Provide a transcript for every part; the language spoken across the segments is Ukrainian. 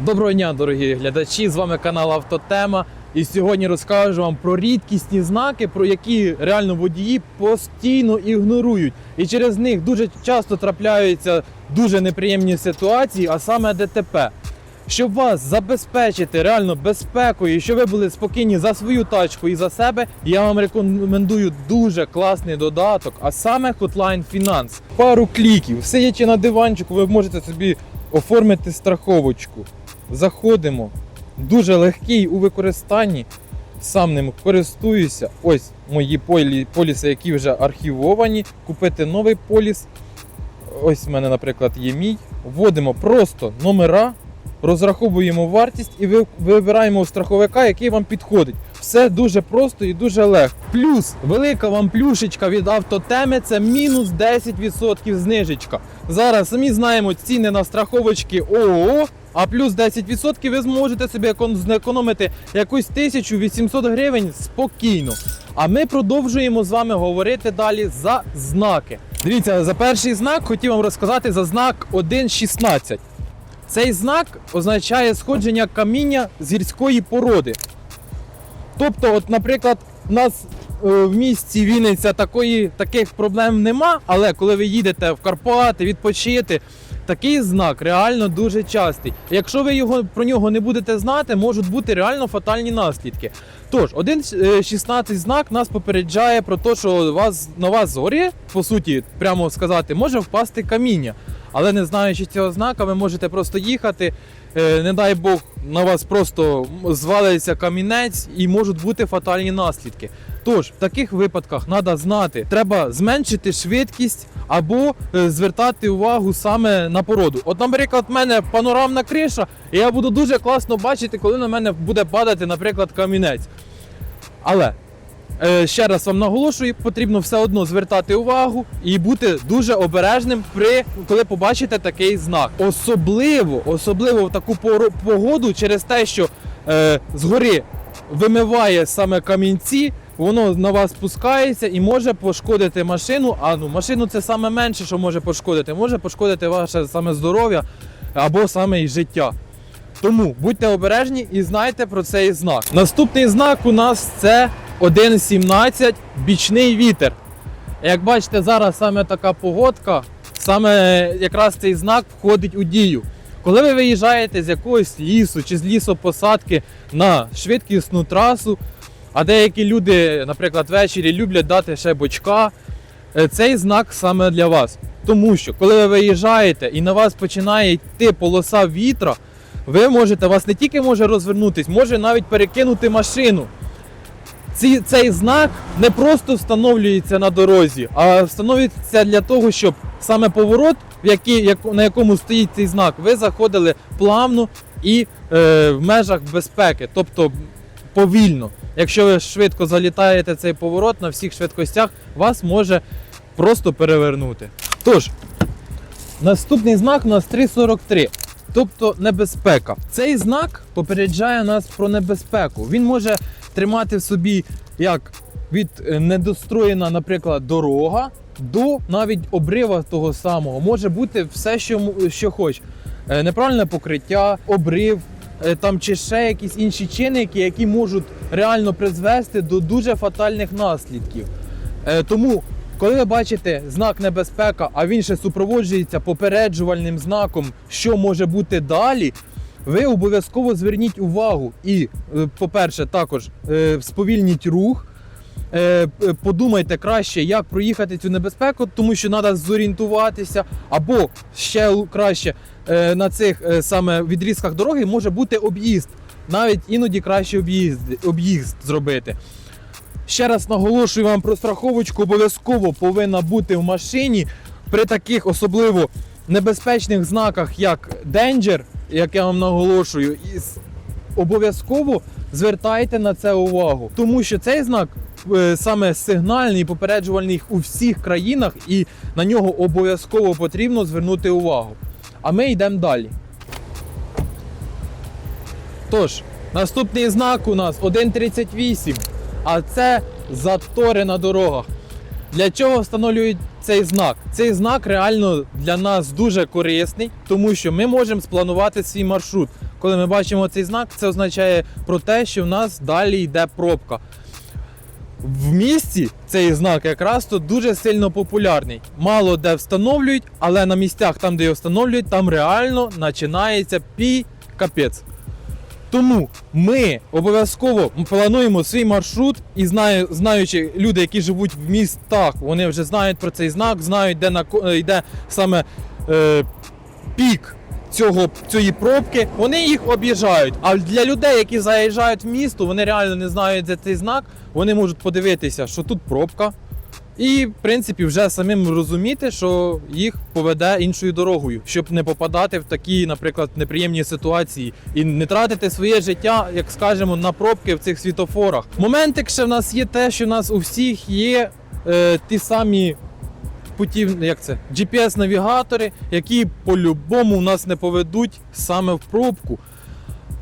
Доброго дня, дорогі глядачі! З вами канал Автотема. І сьогодні розкажу вам про рідкісні знаки, про які реально водії постійно ігнорують. І через них дуже часто трапляються дуже неприємні ситуації, а саме ДТП. Щоб вас забезпечити реально безпекою, і щоб ви були спокійні за свою тачку і за себе, я вам рекомендую дуже класний додаток, а саме Hotline Finance. Пару кліків, сидячи на диванчику, ви можете собі оформити страховочку. Заходимо. Дуже легкий у використанні. Сам ним користуюся. Ось мої полі, поліси, які вже архівовані. Купити новий поліс. Ось в мене, наприклад, є мій. Вводимо просто номера, розраховуємо вартість і ви- вибираємо страховика, який вам підходить. Все дуже просто і дуже легко. Плюс велика вам плюшечка від автотеми це мінус 10% знижечка. Зараз самі знаємо ціни на страховочки ООО. А плюс 10% ви зможете собі екон- зекономити якусь 1800 гривень спокійно. А ми продовжуємо з вами говорити далі за знаки. Дивіться, за перший знак хотів вам розказати за знак 1.16. Цей знак означає сходження каміння з гірської породи. Тобто, от, наприклад, у нас е, в місті Вінниця такої, таких проблем нема, але коли ви їдете в Карпати відпочити, такий знак реально дуже частий. Якщо ви його про нього не будете знати, можуть бути реально фатальні наслідки. Тож, 1.16 знак нас попереджає про те, що вас, на вас згорі, по суті, прямо сказати, може впасти каміння. Але не знаючи цього знака, ви можете просто їхати. е, Не дай Бог, на вас просто звалиться камінець і можуть бути фатальні наслідки. Тож, в таких випадках треба знати, треба зменшити швидкість або е, звертати увагу саме на породу. От, наприклад, в мене панорамна криша, і я буду дуже класно бачити, коли на мене буде падати, наприклад, камінець. Але Е, ще раз вам наголошую, потрібно все одно звертати увагу і бути дуже обережним при коли побачите такий знак. Особливо, особливо в таку погоду, через те, що е, згори вимиває саме камінці, воно на вас спускається і може пошкодити машину. А ну машину це саме менше, що може пошкодити. Може пошкодити ваше саме здоров'я або саме і життя. Тому будьте обережні і знайте про цей знак. Наступний знак у нас це 1.17 бічний вітер. Як бачите, зараз саме така погодка, саме якраз цей знак входить у дію. Коли ви виїжджаєте з якогось лісу чи з лісопосадки на швидкісну трасу, а деякі люди, наприклад, ввечері люблять дати ще бочка, е, цей знак саме для вас. Тому що коли ви виїжджаєте і на вас починає йти полоса вітра, ви можете, вас не тільки може розвернутись, може навіть перекинути машину. Ці, цей знак не просто встановлюється на дорозі, а встановлюється для того, щоб саме поворот, в який, як, на якому стоїть цей знак, ви заходили плавно і е, в межах безпеки, тобто повільно. Якщо ви швидко залітаєте цей поворот на всіх швидкостях, вас може просто перевернути. Тож, наступний знак у нас 343. Тобто небезпека. Цей знак попереджає нас про небезпеку. Він може тримати в собі як від е, недостроєна, наприклад, дорога до навіть обрива того самого. Може бути все, що, що хоч. Е, Неправильне покриття, обрив. Е, Там чи ще якісь інші чинники, які можуть реально призвести до дуже фатальних наслідків. Е, Тому, коли ви бачите знак небезпека, а він ще супроводжується попереджувальним знаком, що може бути далі, ви обов'язково зверніть увагу і, е, по-перше, також сповільніть рух. Е, п- Подумайте краще, як проїхати цю небезпеку, тому що треба зорієнтуватися, або ще краще е, на цих е, саме відрізках дороги може бути об'їзд. Навіть іноді краще об'їзд, об'їзд зробити. Ще раз наголошую вам про страховочку, обов'язково повинна бути в машині при таких особливо небезпечних знаках, як Danger, як я вам наголошую, і обов'язково звертайте на це увагу, тому що цей знак е, саме сигнальний попереджувальний у всіх країнах, і на нього обов'язково потрібно звернути увагу. А ми йдемо далі. Тож, наступний знак у нас 1.38, а це затори на дорогах. Для чого встановлюють цей знак? Цей знак реально для нас дуже корисний, тому що ми можемо спланувати свій маршрут. Коли ми бачимо цей знак, це означає про те, що в нас далі йде пробка. В місті цей знак якраз то дуже сильно популярний. Мало де встановлюють, але на місцях, там, де його встановлюють, там реально починається пі капець. Тому ми обов'язково плануємо свій маршрут і знаю, знаючи люди, які живуть в містах, вони вже знають про цей знак, знають, де на е, йде саме е, пік цього, цієї пробки, вони їх об'їжджають. А для людей, які заїжджають в місто, вони реально не знають, де цей знак, вони можуть подивитися, що тут пробка. І, в принципі, вже самим розуміти, що їх поведе іншою дорогою, щоб не попадати в такі, наприклад, неприємні ситуації і не тратити своє життя, як скажемо, на пробки в цих світофорах. Моментик ще в нас є те, що в нас у всіх є е, ті самі путів, як це, GPS-навігатори, які по-любому нас не поведуть саме в пробку.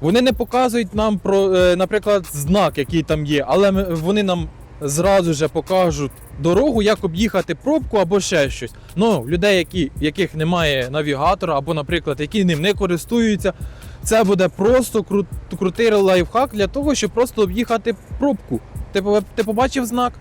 Вони не показують нам про, е, наприклад, знак, який там є, але вони нам зразу же покажуть дорогу, як об'їхати пробку або ще щось. Ну, людей, які, яких немає навігатора, або, наприклад, які ним не користуються, це буде просто кру- крутий лайфхак для того, щоб просто об'їхати пробку. Ти, ти побачив знак,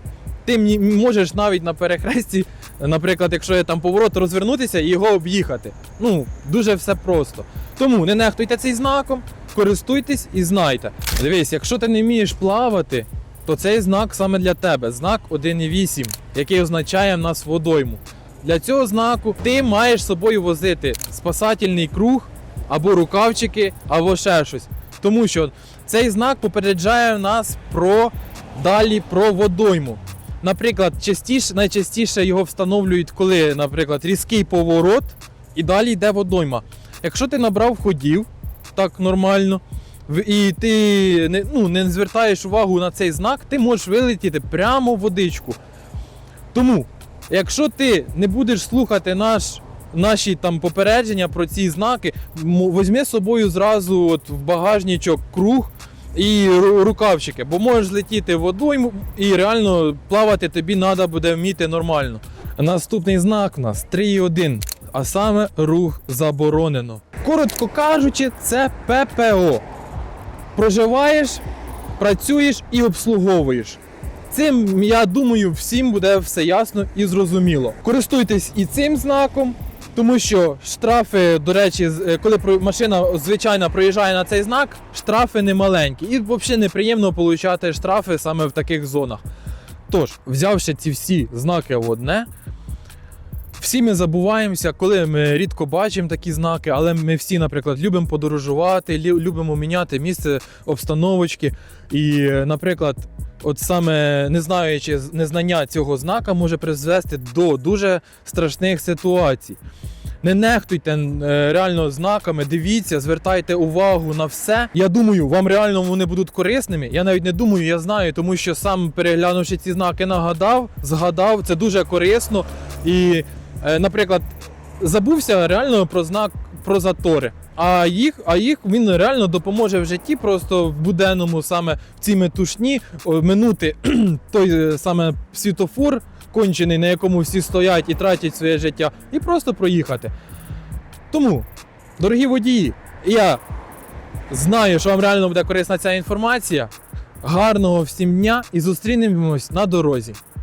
ти можеш навіть на перехресті, наприклад, якщо є там поворот, розвернутися і його об'їхати. Ну, дуже все просто. Тому не нехтуйте цей знаком, користуйтесь і знайте. Дивись, якщо ти не вмієш плавати, то цей знак саме для тебе. Знак 1,8, який означає нас водойму. Для цього знаку ти маєш з собою возити спасательний круг, або рукавчики, або ще щось. Тому що цей знак попереджає нас про далі про водойму. Наприклад, частіше, найчастіше його встановлюють, коли, наприклад, різкий поворот і далі йде водойма. Якщо ти набрав ходів так нормально, і ти не, ну, не звертаєш увагу на цей знак, ти можеш вилетіти прямо в водичку. Тому, якщо ти не будеш слухати наш, наші там попередження про ці знаки, візьми з собою зразу от в багажничок круг і рукавчики, бо можеш злетіти в водойму і реально плавати тобі треба буде вміти нормально. Наступний знак у нас 3.1, а саме рух заборонено. Коротко кажучи, це ППО. Проживаєш, працюєш і обслуговуєш. Цим, я думаю, всім буде все ясно і зрозуміло. Користуйтесь і цим знаком, тому що штрафи, до речі, е, коли машина звичайно проїжджає на цей знак, штрафи не маленькі. І взагалі неприємно отримати штрафи саме в таких зонах. Тож, взявши ці всі знаки в одне, всі ми забуваємося, коли ми рідко бачимо такі знаки, але ми всі, наприклад, любимо подорожувати, любимо міняти місце обстановочки. І, наприклад, от саме не знаючи незнання цього знака може призвести до дуже страшних ситуацій. Не нехтуйте е, реально знаками, дивіться, звертайте увагу на все. Я думаю, вам реально вони будуть корисними. Я навіть не думаю, я знаю, тому що сам переглянувши ці знаки, нагадав, згадав, це дуже корисно. І, е, наприклад, забувся реально про знак про затори. А їх, а їх він реально допоможе в житті, просто в буденному саме в цій метушні минути той е, саме світофор кончений, на якому всі стоять і тратять своє життя, і просто проїхати. Тому, дорогі водії, я знаю, що вам реально буде корисна ця інформація. Гарного всім дня і зустрінемось на дорозі.